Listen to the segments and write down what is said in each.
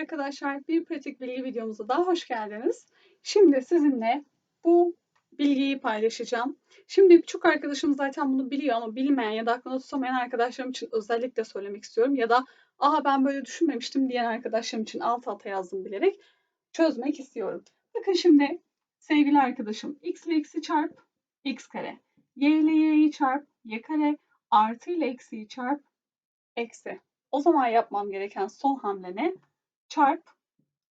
Arkadaşlar bir pratik bilgi videomuza daha hoş geldiniz. Şimdi sizinle bu bilgiyi paylaşacağım. Şimdi birçok arkadaşım zaten bunu biliyor ama bilmeyen ya da aklında tutamayan arkadaşlarım için özellikle söylemek istiyorum. Ya da aha ben böyle düşünmemiştim diyen arkadaşlarım için alt alta yazdım bilerek çözmek istiyorum. Bakın şimdi sevgili arkadaşım x ile x'i çarp x kare. y ile y'yi çarp y kare. Artı ile eksiyi çarp eksi. O zaman yapmam gereken son hamle ne? Çarp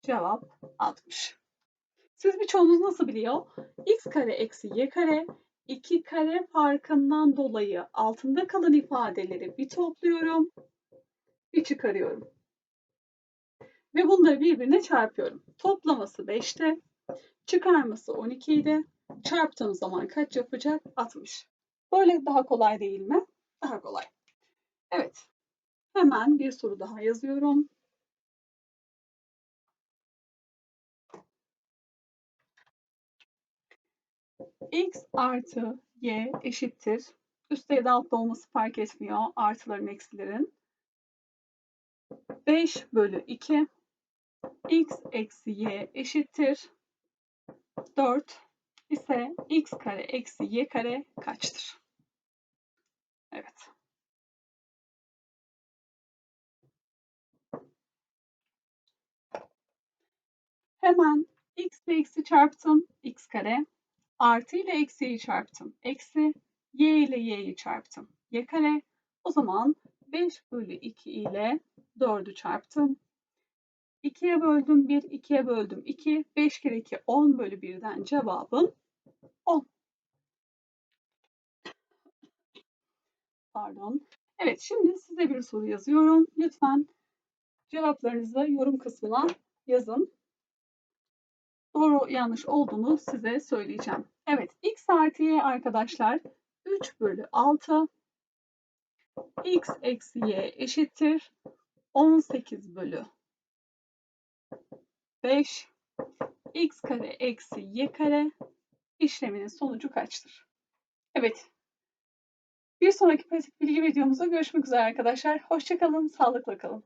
cevap 60. Siz birçoğunuz nasıl biliyor? x kare eksi y kare 2 kare farkından dolayı altında kalan ifadeleri bir topluyorum, bir çıkarıyorum. Ve bunları birbirine çarpıyorum. Toplaması 5'te, çıkarması 12 idi. Çarptığım zaman kaç yapacak? 60. Böyle daha kolay değil mi? Daha kolay. Evet. Hemen bir soru daha yazıyorum. X artı y eşittir. Üstte ya da altta olması fark etmiyor. Artıların eksilerin. 5 bölü 2 x eksi y eşittir. 4 ise x kare eksi y kare kaçtır? Evet. Hemen x ile x'i çarptım. x kare. Artı ile eksiyi çarptım. Eksi. Y ile y'yi çarptım. Y kare. O zaman 5 bölü 2 ile 4'ü çarptım. 2'ye böldüm 1, 2'ye böldüm 2. 5 kere 2 10 bölü 1'den cevabım 10. Pardon. Evet şimdi size bir soru yazıyorum. Lütfen cevaplarınızı yorum kısmına yazın doğru yanlış olduğunu size söyleyeceğim. Evet x artı y arkadaşlar 3 bölü 6 x eksi y eşittir 18 bölü 5 x kare eksi y kare işleminin sonucu kaçtır? Evet. Bir sonraki pratik bilgi videomuzda görüşmek üzere arkadaşlar. Hoşçakalın, sağlıkla kalın.